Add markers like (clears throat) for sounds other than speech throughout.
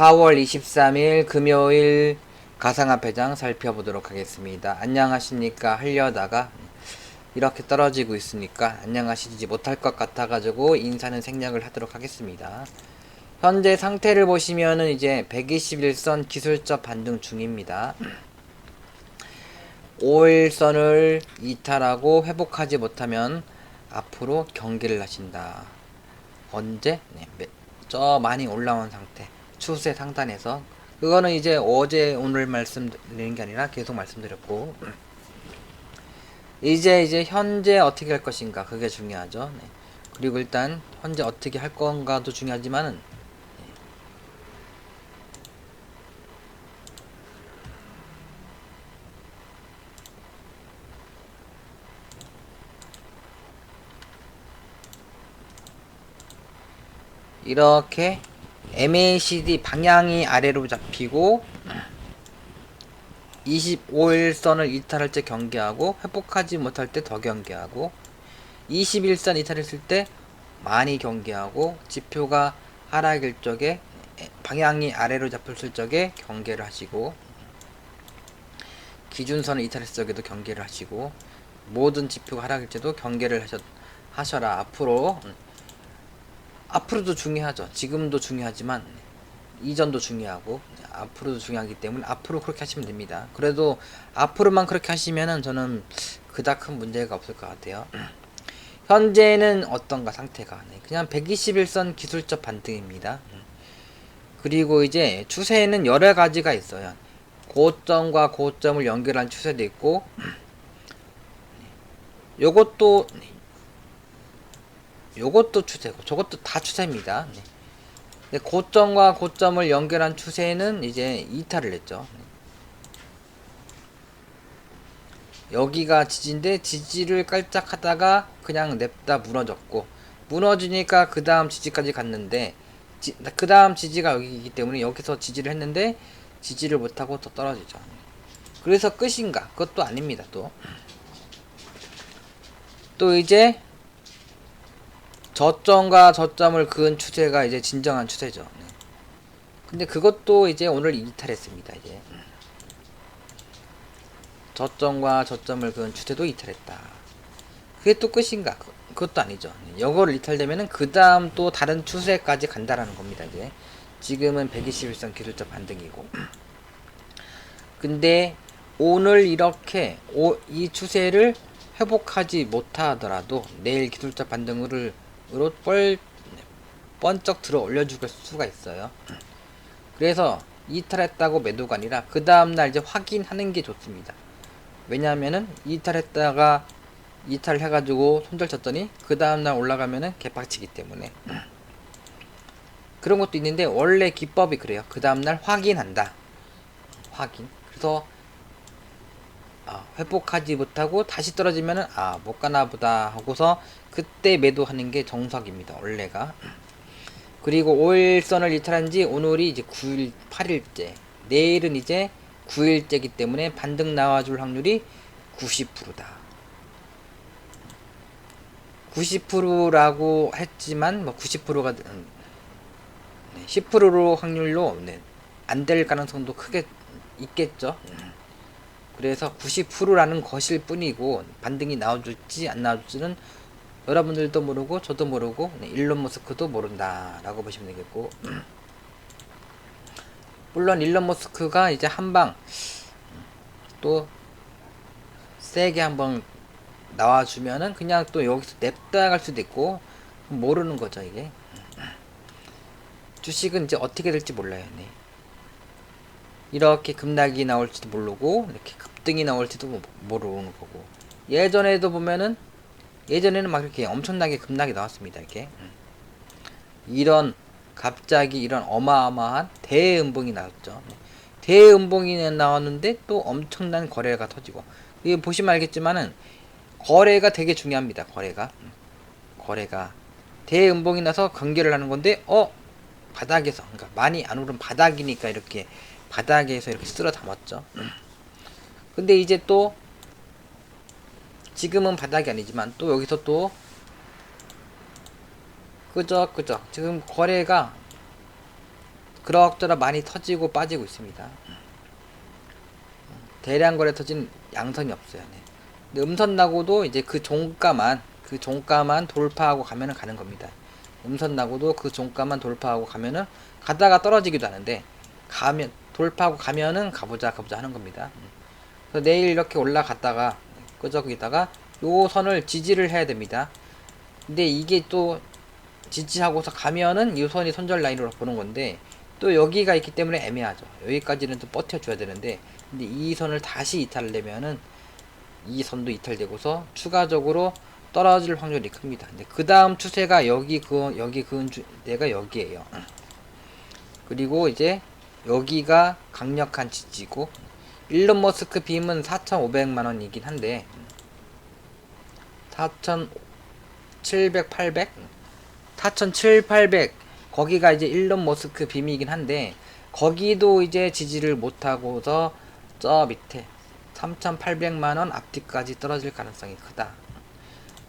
4월 23일 금요일 가상화폐장 살펴보도록 하겠습니다. 안녕하십니까 하려다가 이렇게 떨어지고 있으니까 안녕하시지 못할 것 같아가지고 인사는 생략을 하도록 하겠습니다. 현재 상태를 보시면은 이제 121선 기술적 반등 중입니다. 5일선을 이탈하고 회복하지 못하면 앞으로 경기를 하신다. 언제? 네, 매- 저 많이 올라온 상태. 추세 상단에서. 그거는 이제 어제 오늘 말씀드리는 게 아니라 계속 말씀드렸고. 이제 이제 현재 어떻게 할 것인가 그게 중요하죠. 네. 그리고 일단 현재 어떻게 할 건가도 중요하지만은 이렇게 MACD 방향이 아래로 잡히고 25일선을 이탈할 때 경계하고 회복하지 못할 때 더 경계하고 21선 이탈했을 때 많이 경계하고 지표가 하락일 적에 방향이 아래로 잡혔을 적에 경계를 하시고 기준선을 이탈했을 적에도 경계를 하시고 모든 지표가 하락일 때도 경계를 하셨, 하셔라. 앞으로 앞으로도 중요하죠. 지금도 중요하지만 이전도 중요하고 앞으로도 중요하기 때문에 앞으로 그렇게 하시면 됩니다. 그래도 앞으로만 그렇게 하시면은 저는 그닥 큰 문제가 없을 것 같아요. (clears throat) 현재는 어떤가 상태가 네, 그냥 121선 기술적 반등입니다. 그리고 이제 추세에는 여러 가지가 있어요. 고점과 고점을 연결한 추세도 있고 (clears throat) 요것도 요것도 추세고 저것도 다 추세입니다. 네. 고점과 고점을 연결한 추세는 이제 이탈을 했죠. 여기가 지지인데 지지를 깔짝 하다가 그냥 냅다 무너졌고 무너지니까 그 다음 지지까지 갔는데 그 다음 지지가 여기이기 때문에 여기서 지지를 했는데 지지를 못하고 더 떨어지죠. 그래서 끝인가? 그것도 아닙니다. 또. 또 이제 저점과 저점을 그은 추세가 이제 진정한 추세죠. 네. 근데 그것도 이제 오늘 이탈했습니다. 이제 저점과 저점을 그은 추세도 이탈했다. 그게 또 끝인가? 그- 그것도 아니죠. 네. 요거를 이탈되면은 그 다음 또 다른 추세까지 간다라는 겁니다. 이제 지금은 121선 기술적 반등이고. 근데 오늘 이렇게 오, 이 추세를 회복하지 못하더라도 내일 기술적 반등을 으로 뻘 번쩍 들어 올려줄 수가 있어요. 그래서 이탈했다고 매도가 아니라 그 다음날 이제 확인하는 게 좋습니다. 왜냐하면은 이탈했다가 이탈해가지고 손절 쳤더니 그 다음날 올라가면은 개빡치기 때문에 그런 것도 있는데 원래 기법이 그래요. 그 다음날 확인한다. 확인. 그래서 아, 회복하지 못하고 다시 떨어지면은 아 못 가나 보다 하고서 그때 매도하는 게 정석입니다 원래가. 그리고 5일선을 이탈한 지 오늘이 이제 9일 8일째. 내일은 이제 9일째기 때문에 반등 나와줄 확률이 90%다. 90%라고 했지만 뭐 90%가 네, 10%로 확률로 네, 안될 가능성도 크게 있겠죠. 그래서 90%라는 것일 뿐이고 반등이 나와줄지 안 나와줄지는 여러분들도 모르고 저도 모르고 네, 일론 머스크도 모른다 라고 보시면 되겠고 (clears throat) 물론 일론 머스크가 이제 한방 또 세게 한번 나와주면은 그냥 또 여기서 냅다 갈 수도 있고 모르는 거죠 이게 (clears throat) 주식은 이제 어떻게 될지 몰라요 네. 이렇게 급락이 나올지도 모르고 이렇게 급등이 나올지도 모- 모르는 거고. 예전에도 보면은 예전에는 막 이렇게 엄청나게 급락이 나왔습니다 이렇게. 음. 이런 갑자기 이런 어마어마한 대음봉이 나왔죠. 네. 대음봉이 나왔는데 또 엄청난 거래가 터지고. 이게 보시면 알겠지만은 거래가 되게 중요합니다 거래가. 음. 거래가. 대음봉이 나서 경계를 하는 건데 어? 바닥에서 그러니까 많이 안 오른 바닥이니까 이렇게 바닥에서 이렇게 쓸어 담았죠. 근데 이제 또 지금은 바닥이 아니지만 또 여기서 또 그저 그저 지금 거래가 그럭저럭 많이 터지고 빠지고 있습니다. 대량 거래 터진 양선이 없어요. 네. 근데 음선 나고도 이제 그 종가만 그 종가만 돌파하고 가면은 가는 겁니다. 음선 나고도 그 종가만 돌파하고 가면은 가다가 떨어지기도 하는데 가면 돌파하고 가면은 가보자 가보자 하는 겁니다. 그래서 내일 이렇게 올라갔다가 끄적이다가 요 선을 지지를 해야 됩니다. 근데 이게 또 지지하고서 가면은 이 선이 손절 라인으로 보는 건데 또 여기가 있기 때문에 애매하죠. 여기까지는 또 버텨줘야 되는데 근데 이 선을 다시 이탈되면은 이 선도 이탈되고서 추가적으로 떨어질 확률이 큽니다. 근데 그 다음 추세가 여기 그 여기 그은 주 내가 여기에요. 그리고 이제 여기가 강력한 지지고 일론 머스크 빔은 4,500만 원이긴 한데 4,700, 800, 4,700, 800 거기가 이제 일론 머스크 빔이긴 한데 거기도 이제 지지를 못하고서 저 밑에 3,800만 원 앞뒤까지 떨어질 가능성이 크다.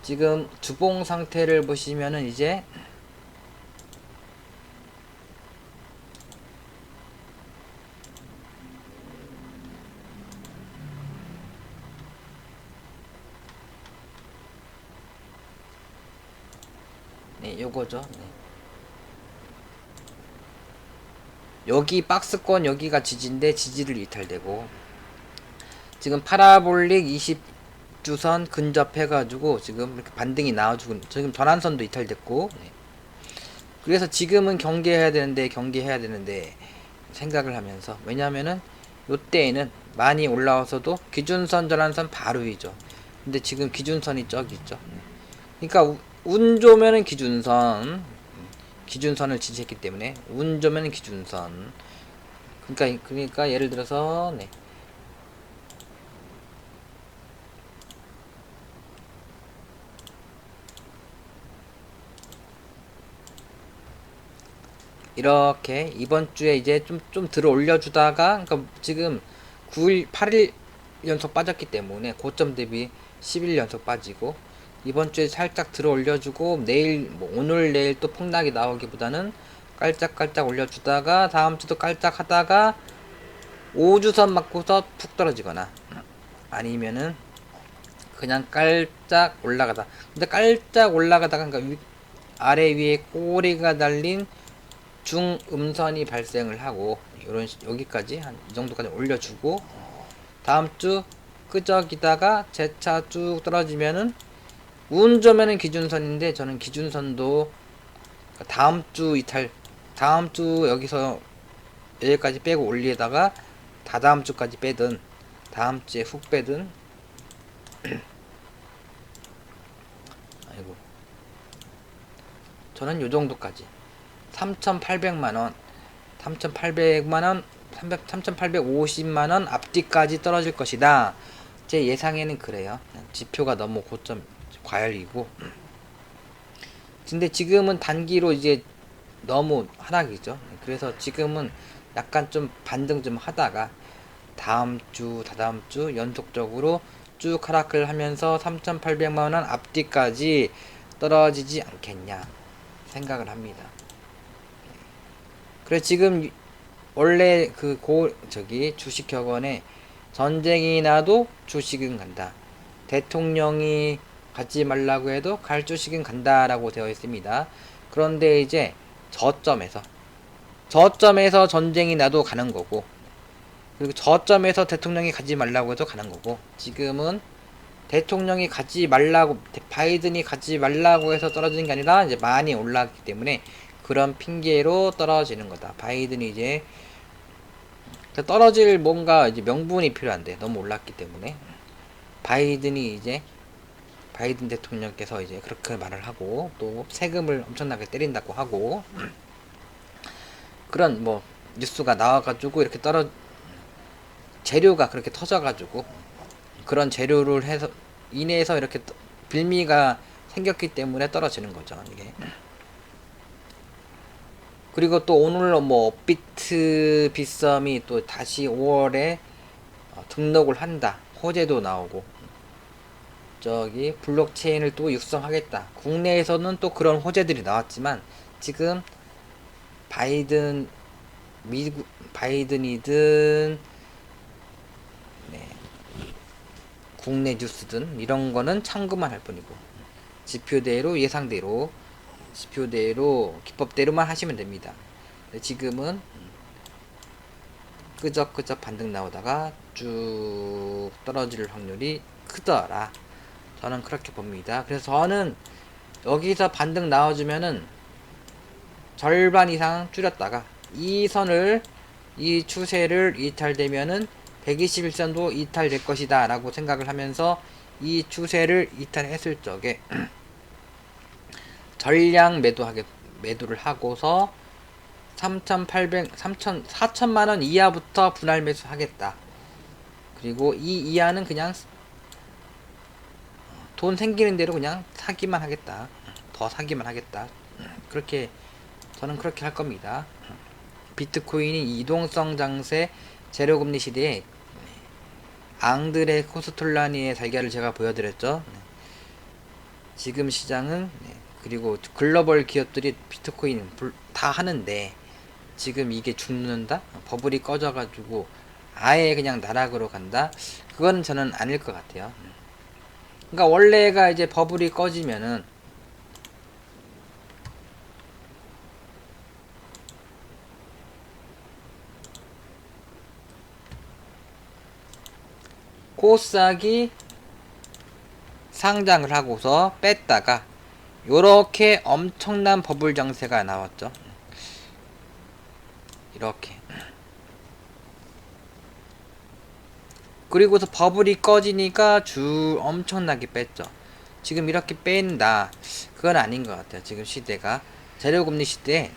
지금 주봉 상태를 보시면은 이제 네, 요거죠. 네. 여기 박스권 여기가 지지인데 지지를 이탈되고 지금 파라볼릭 20주선 근접해가지고 지금 이렇게 반등이 나와주고 지금 전환선도 이탈됐고 네. 그래서 지금은 경계해야 되는데 경계해야 되는데 생각을 하면서 왜냐하면은 요때에는 많이 올라와서도 기준선 전환선 바로 위죠 근데 지금 기준선이 저기 있죠 네. 그러니까 우- 운 좋으면은 기준선 기준선을 지지했기 때문에 운 좋으면 기준선 그러니까 그러니까 예를 들어서 네. 이렇게 이번 주에 이제 좀 좀 들어 올려주다가 그러니까 지금 9일 8일 연속 빠졌기 때문에 고점 대비 10일 연속 빠지고 이번 주에 살짝 들어 올려주고 내일 뭐 오늘 내일 또 폭락이 나오기보다는 깔짝깔짝 올려주다가 다음 주도 깔짝 하다가 5주선 맞고서 푹 떨어지거나 아니면은 그냥 깔짝 올라가다. 근데 깔짝 올라가다가 그러니까 위, 아래 위에 꼬리가 달린 중음선이 발생을 하고 이런 식- 여기까지 한 이 정도까지 올려주고 다음 주 끄적이다가 재차 쭉 떨어지면은 운 좋으면은 기준선인데 저는 기준선도 다음 주 이탈 다음 주 여기서 여기까지 빼고 올리다가 다다음 주까지 빼든 다음 주에 훅 빼든. (clears throat) 아이고. 저는 요 정도까지. 3,800만원 3,800만원 3,850만원 앞뒤까지 떨어질 것이다. 제 예상에는 그래요. 지표가 너무 고점 과열이고. 근데 지금은 단기로 이제 너무 하락이죠. 그래서 지금은 약간 좀 반등 좀 하다가 다음 주 다다음 주 연속적으로 쭉 하락을 하면서 3,800만원 앞뒤까지 떨어지지 않겠냐 생각을 합니다. 그래 지금 원래 그 고 저기 주식혁원에 전쟁이 나도 주식은 간다. 대통령이 가지 말라고 해도 갈 주식은 간다라고 되어 있습니다. 그런데 이제 저점에서 저점에서 전쟁이 나도 가는 거고 그리고 저점에서 대통령이 가지 말라고 해도 가는 거고 지금은 대통령이 가지 말라고 바이든이 가지 말라고 해서 떨어지는 게 아니라 이제 많이 올라갔기 때문에 그런 핑계로 떨어지는 거다. 바이든이 이제 떨어질 뭔가 이제 명분이 필요한데 너무 올랐기 때문에 바이든이 이제 바이든 대통령께서 이제 그렇게 말을 하고 또 세금을 엄청나게 때린다고 하고 그런 뭐 뉴스가 나와가지고 이렇게 떨어 재료가 그렇게 터져가지고 그런 재료를 해서 인해서 이렇게 떠- 빌미가 생겼기 때문에 떨어지는 거죠 이게. 그리고 또 오늘 뭐 업비트 빗썸이 또 다시 5월에 어, 등록을 한다. 호재도 나오고 저기 블록체인을 또 육성하겠다. 국내에서는 또 그런 호재들이 나왔지만 지금 바이든 미국 바이든이든 네, 국내 뉴스든 이런 거는 참고만 할 뿐이고 지표대로 예상대로 지표대로 기법대로만 하시면 됩니다. 지금은 끄적끄적 반등 나오다가 쭉 떨어질 확률이 크더라. 저는 그렇게 봅니다. 그래서 저는 여기서 반등 나와주면은 절반 이상 줄였다가 이 선을 이 추세를 이탈되면은 121선도 이탈될 것이다 라고 생각을 하면서 이 추세를 이탈했을 적에 (clears throat) 전량 매도하게 매도를 하고서 3,800, 3,000, 4천만 원 이하부터 분할 매수하겠다. 그리고 이 이하는 그냥 돈 생기는 대로 그냥 사기만 하겠다. 더 사기만 하겠다. 그렇게 저는 그렇게 할 겁니다. 비트코인이 이동성 장세 재료금리 시대에 앙드레 코스톨라니의 달걀을 제가 보여드렸죠. 네. 지금 시장은 네, 그리고 글로벌 기업들이 비트코인 불- 다 하는데 지금 이게 죽는다? 버블이 꺼져가지고 아예 그냥 나락으로 간다? 그건 저는 아닐 것 같아요. 그러니까 원래가 이제 버블이 꺼지면은 코스닥이 상장을 하고서 뺐다가 요렇게 엄청난 버블 장세가 나왔죠. 이렇게. 그리고서 버블이 꺼지니까 주 엄청나게 뺐죠. 지금 이렇게 뺀다. 그건 아닌 것 같아요. 지금 시대가. 재료금리 시대에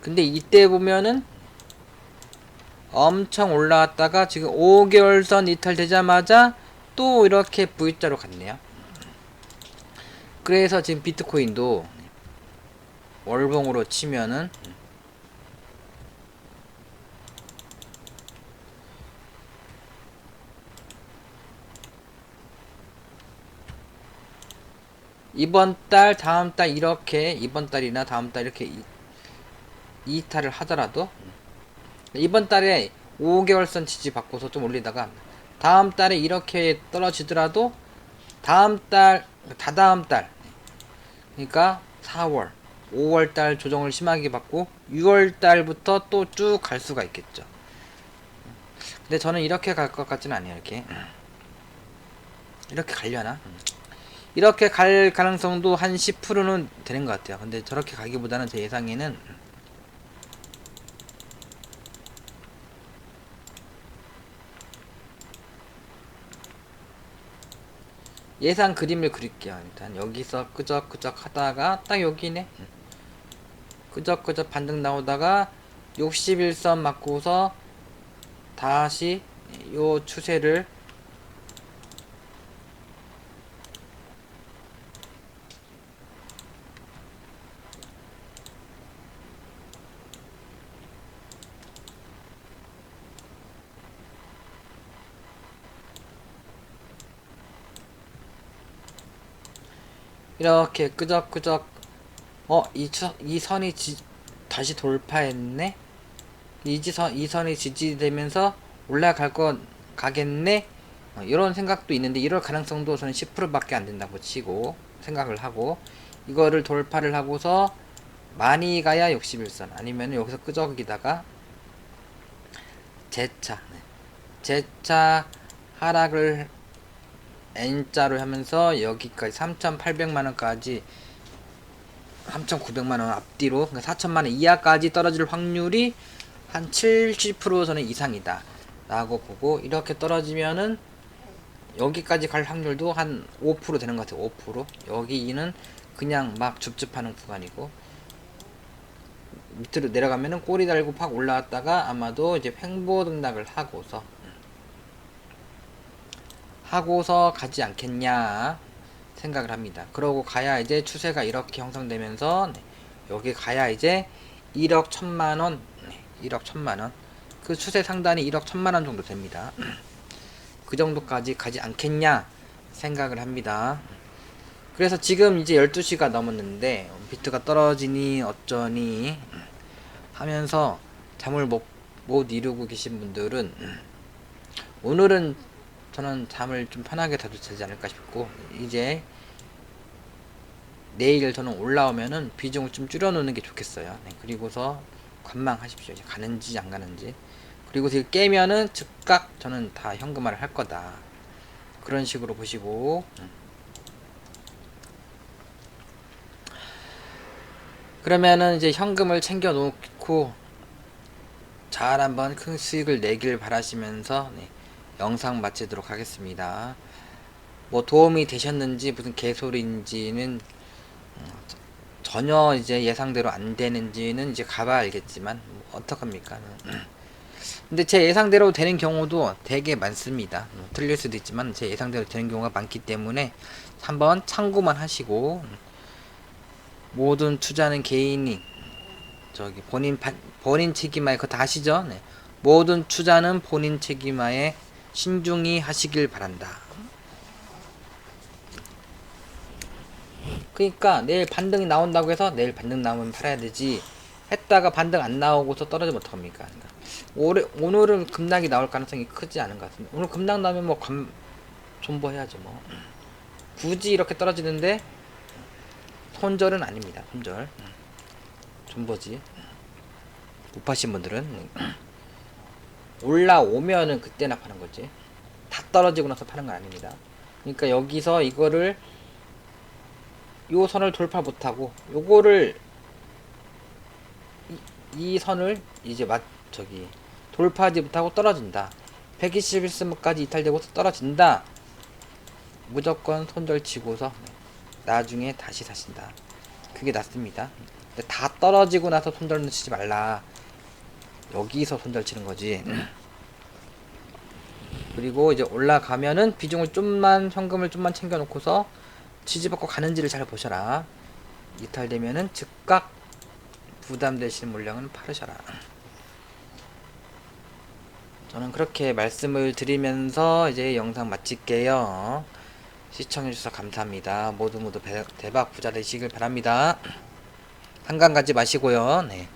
근데 이때 보면은 엄청 올라왔다가 지금 5개월선 이탈되자마자 또 이렇게 V자로 갔네요. 그래서 지금 비트코인도 월봉으로 치면은 이번 달, 다음 달 이렇게 이번 달이나 다음 달 이렇게 이- 이탈을 하더라도 이번 달에 5개월선 지지 받고서 좀 올리다가 다음 달에 이렇게 떨어지더라도 다음 달, 다다음 달 그러니까 4월, 5월 달 조정을 심하게 받고 6월 달부터 또 쭉 갈 수가 있겠죠. 근데 저는 이렇게 갈 것 같지는 않아요. 이렇게 이렇게 가려나? 이렇게 갈 가능성도 한 10%는 되는 것 같아요. 근데 저렇게 가기보다는 제 예상에는 예상 그림을 그릴게요. 일단 여기서 끄적끄적 하다가 딱 여기네. 끄적끄적 반등 나오다가 61선 맞고서 다시 요 추세를 이렇게 끄적끄적 어, 이, 추, 이 선이 지, 다시 돌파했네? 이, 지선, 이 선이 지지되면서 올라갈 건 가겠네? 어, 이런 생각도 있는데 이럴 가능성도 저는 10%밖에 안 된다고 치고 생각을 하고 이거를 돌파를 하고서 많이 가야 61선 아니면 여기서 끄적이다가 재차 네. 재차 하락을 N자로 하면서 여기까지 3,800만원까지 3,900만원 앞뒤로 그러니까 4천만원 이하까지 떨어질 확률이 한 70% 저는 이상이다. 라고 보고 이렇게 떨어지면은 여기까지 갈 확률도 한 5% 되는 것 같아요. 5% 여기는 그냥 막 줍줍하는 구간이고. 밑으로 내려가면은 꼬리 달고 팍 올라왔다가 아마도 이제 횡보 등락을 하고서 하고서 가지 않겠냐 생각을 합니다. 그러고 가야 이제 추세가 이렇게 형성되면서 네, 여기 가야 이제 1억 천만 원, 네, 1억 천만 원. 그그 추세 상단이 1억 1천만 원 정도 됩니다. (clears throat) 그 정도까지 가지 않겠냐 생각을 합니다. 그래서 지금 이제 12시가 넘었는데 비트가 떨어지니 어쩌니 하면서 잠을 못, 못 이루고 계신 분들은 오늘은 저는 잠을 좀 편하게 자도 되지 않을까 싶고 이제 내일 저는 올라오면은 비중을 좀 줄여놓는 게 좋겠어요. 네, 그리고서 관망하십시오. 이제 가는지 안 가는지. 그리고 그 깨면은 즉각 저는 다 현금화를 할 거다. 그런 식으로 보시고 음. 그러면은 이제 현금을 챙겨 놓고 잘 한번 큰 수익을 내길 바라시면서 네, 영상 마치도록 하겠습니다. 뭐 도움이 되셨는지 무슨 개소리인지는 음, 전혀 이제 예상대로 안 되는지는 이제 가봐 알겠지만 뭐 어떡합니까? 음. (clears throat) 근데 제 예상대로 되는 경우도 되게 많습니다. 음, 틀릴 수도 있지만 제 예상대로 되는 경우가 많기 때문에 한번 참고만 하시고 음, 모든 투자는 개인이 저기 본인 바, 본인 책임하에 그거 다 아시죠? 네. 모든 투자는 본인 책임하에 신중히 하시길 바란다. 그러니까 내일 반등이 나온다고 해서 내일 반등 나오면 팔아야 되지 했다가 반등 안 나오고서 떨어지면 어떡합니까? 그러니까 올해, 오늘은 급락이 나올 가능성이 크지 않은 것 같습니다. 오늘 급락 나면 뭐 감, 존버해야죠 뭐. 굳이 이렇게 떨어지는데 손절은 아닙니다. 손절. 존버지. 못 파신 분들은 올라오면은 그때나 파는 거지. 다 떨어지고 나서 파는 건 아닙니다. 그러니까 여기서 이거를 요 선을 돌파 못하고 요거를 이, 이 선을 이제 맞 저기 돌파하지 못하고 떨어진다. 121스무까지 이탈되고 떨어진다. 무조건 손절 치고서 나중에 다시 사신다. 그게 낫습니다. 다 떨어지고 나서 손절 치지 말라. 여기서 손절 치는 거지. 그리고 이제 올라가면은 비중을 좀만 현금을 좀만 챙겨 놓고서 지지받고 가는지를 잘 보셔라. 이탈되면은 즉각 부담되시는 물량은 팔으셔라. 저는 그렇게 말씀을 드리면서 이제 영상 마칠게요. 시청해주셔서 감사합니다. 모두 모두 배- 대박 부자 되시길 바랍니다. 한강 가지 마시고요. 네.